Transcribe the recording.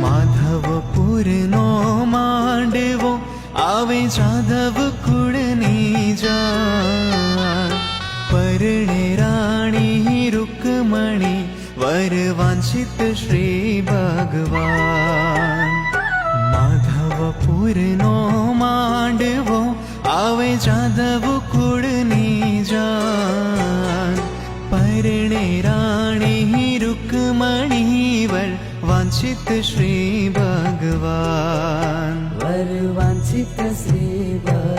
માધવપુરનો માંડવો, આવે જાધવ કુળની જાન પરણે રાણી રૂકમણી વર વાંછિત શ્રી ભગવાન. માધવપુરનો માંડવો, આવે જાધવ કુળની જાન પરણે રાણી વાંછિત શ્રી ભગવાન વર વાંછિત શ્રી ભગવાન